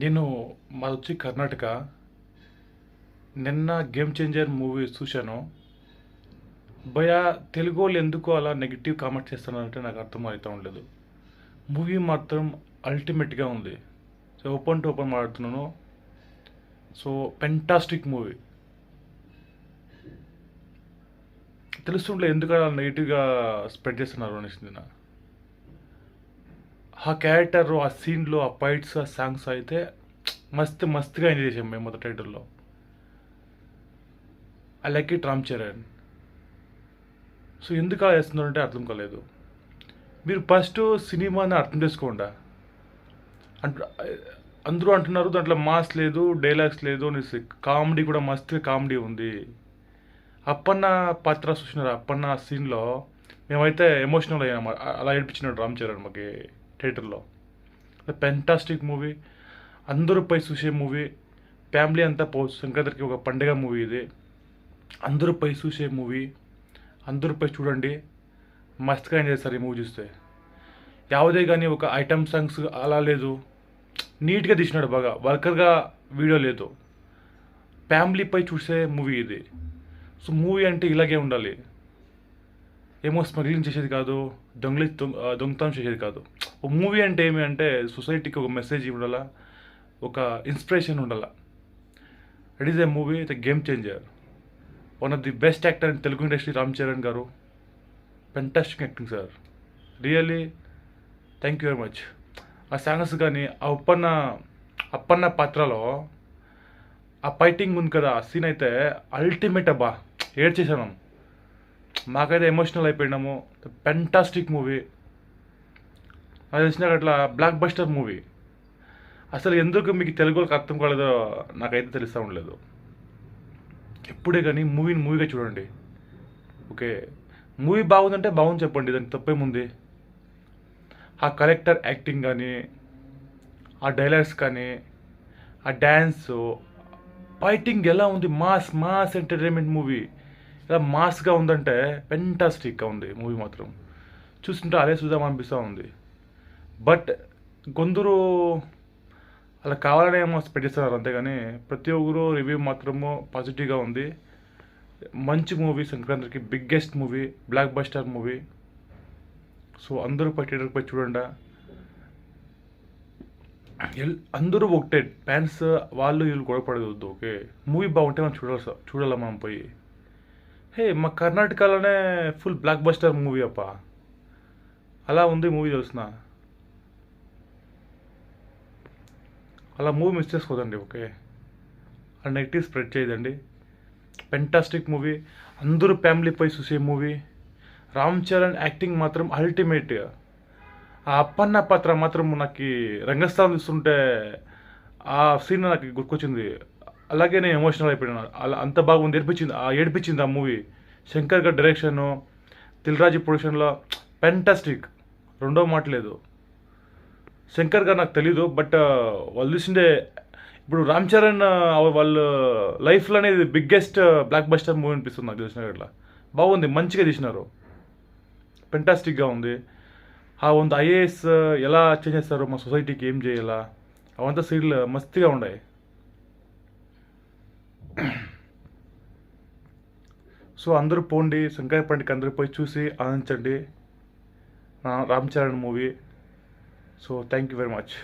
నేను మాది వచ్చి కర్ణాటక. నిన్న గేమ్ చేంజర్ మూవీ చూశాను. భయ తెలుగు వాళ్ళు ఎందుకు అలా నెగిటివ్ కామెంట్ చేస్తున్నారంటే నాకు అర్థం అవుతూ ఉండలేదు. మూవీ మాత్రం అల్టిమేట్గా ఉంది. సో ఓపెన్ టు ఓపెన్ మాట్లాడుతున్నాను. సో పెంటాస్టిక్ మూవీ తెలుస్తుండే ఎందుకు అలా నెగిటివ్గా స్ప్రెడ్ చేస్తున్నారు అనేసి నా క్యారెక్టర్ ఆ సీన్లో ఆ ఫైట్స్ ఆ సాంగ్స్ అయితే మస్తు మస్తుగా ఎంజాయ్ చేసాం మేము మొదటి టైటిల్లో I like it Ram Charan so ఎందుకు అలా చేస్తున్నారంటే అర్థం కాలేదు. మీరు ఫస్ట్ సినిమాని అర్థం చేసుకోండి? అంట అందరూ అంటున్నారు దాంట్లో మాస్ లేదు డైలాగ్స్ లేదు అనేసి కామెడీ కూడా మస్తు కామెడీ ఉంది. అప్పన్న పాత్ర చూసినారు? అప్పన్న సీన్లో మేమైతే ఎమోషనల్ అయ్యాము అలా ఏడిపించినాడు రామ్ చరణ్ మాకి. థియేటర్లో పెంటాస్టిక్ మూవీ అందరూ పై చూసే మూవీ ఫ్యామిలీ అంతా పో సంక్రాంతికి ఒక పండుగ మూవీ ఇది అందరూ పై చూసే మూవీ అందరూ పై చూడండి మస్తుగా ఎంజాయ్ చేస్తారు ఈ మూవీ చూస్తే ಯಾವುದೇ కానీ ఒక ఐటమ్ సాంగ్స్ అలా లేదు నీట్గా తీసినాడు బాగా వర్కర్గా వీడియో లేదు ఫ్యామిలీపై చూసే మూవీ ఇది సో మూవీ అంటే ఇలాగే ఉండాలి ఏమో స్మగ్లింగ్ చేసేది కాదు దొంగలి దొంగతనం చేసేది కాదు. ఒక మూవీ అంటే ఏమి అంటే సొసైటీకి ఒక మెసేజ్ ఉండాలా ఒక ఇన్స్పిరేషన్ ఉండాలా. It is a movie the game changer one of the best actor in Telugu industry Ram Charan garu. Fantastic acting sir really thank you very much ఆ సాంగ్స్ కానీ ఆ ఉప్పన్న అప్పన్న పాత్రలో ఆ ఫైటింగ్ ఉంది కదా ఆ సీన్ అయితే అల్టిమేట్ అబ్బా. ఏడ్ చేశాను మాకైతే ఎమోషనల్ అయిపోయినాము. పెంటాస్టిక్ మూవీ నాకు తెలిసిన అట్లా బ్లాక్ బస్టర్ మూవీ అసలు ఎందుకు మీకు తెలుగు వాళ్ళకి అర్థం కాలేదో నాకైతే తెలుస్తూ ఉండలేదు. ఎప్పుడే కానీ మూవీని మూవీగా చూడండి. ఓకే? మూవీ బాగుందంటే బాగుంది చెప్పండి. దానికి తప్పేముంది ఆ కలెక్టర్ యాక్టింగ్ కానీ ఆ డైలాగ్స్ కానీ ఆ డ్యాన్స్ ఫైటింగ్ ఎలా ఉంది? మాస్ మాస్ ఎంటర్టైన్మెంట్ మూవీ ఇలా మాస్గా ఉందంటే పెంటాస్టిక్గా ఉంది మూవీ మాత్రం. చూస్తుంటే అదే చూద్దాం అనిపిస్తూ ఉంది. బట్ కొందరు అలా కావాలనే ఏమో స్ప్రెడ్ చేస్తున్నారు అంతేగాని ప్రతి ఒక్కరు రివ్యూ మాత్రము పాజిటివ్గా ఉంది. మంచి మూవీ సంక్రాంతికి biggest movie blockbuster movie. So అందరూ పోయి థియేటర్కి పోయి చూడండి. అందరూ ఒకటే ఫ్యాన్స్ వాళ్ళు వీళ్ళు గొడవపడదు ఓకే మూవీ బాగుంటే మనం చూడాలి సార్ చూడాలి మనం పోయి. హే మా కర్ణాటకలోనే ఫుల్ బ్లాక్ బస్టర్ మూవీ అప్ప. అలా ఉంది మూవీ తెలుసిన? అలా మూవీ మిస్ చేసుకోదండి ఓకే. ఆ నెగిటివ్ స్ప్రెడ్ చేయదండి. పెంటాస్టిక్ మూవీ అందరూ ఫ్యామిలీ పోయి చూసే మూవీ రామ్ చరణ్ యాక్టింగ్ మాత్రం అల్టిమేట్ ఆ అప్పన్న పాత్ర మాత్రం నాకు రంగస్థానం చూస్తుంటే ఆ సీన్ నాకు గుర్తొచ్చింది. అలాగే నేను ఎమోషనల్ అయిపోయినా అలా అంత బాగుంది ఏడిపించింది ఆ ఏడిపించింది ఆ మూవీ శంకర్ గారి డైరెక్షను దిల్రాజు ప్రొడక్షన్లో పెంటాస్టిక్ రెండో మాట లేదు. శంకర్ గారు నాకు తెలీదు బట్ వాళ్ళు చూసిండే ఇప్పుడు రామ్ చరణ్ వాళ్ళ లైఫ్లో అనేది బిగ్గెస్ట్ బ్లాక్ బస్టర్ మూవీ అనిపిస్తుంది నాకు తెలిసిన ఇట్లా బాగుంది మంచిగా తీసినారు. పెంటాస్టిక్గా ఉంది. ఆ వంద ఐఏఎస్ ఎలా చేంజ్ చేస్తారు మా సొసైటీకి ఏం చేయాలా? అవంతా సీరియల్ మస్తుగా ఉన్నాయి సో అందరూ పోండి శంకర్ పండుగ అందరూ పోయి చూసి ఆనందించండి. Ram Charan movie. So thank you very much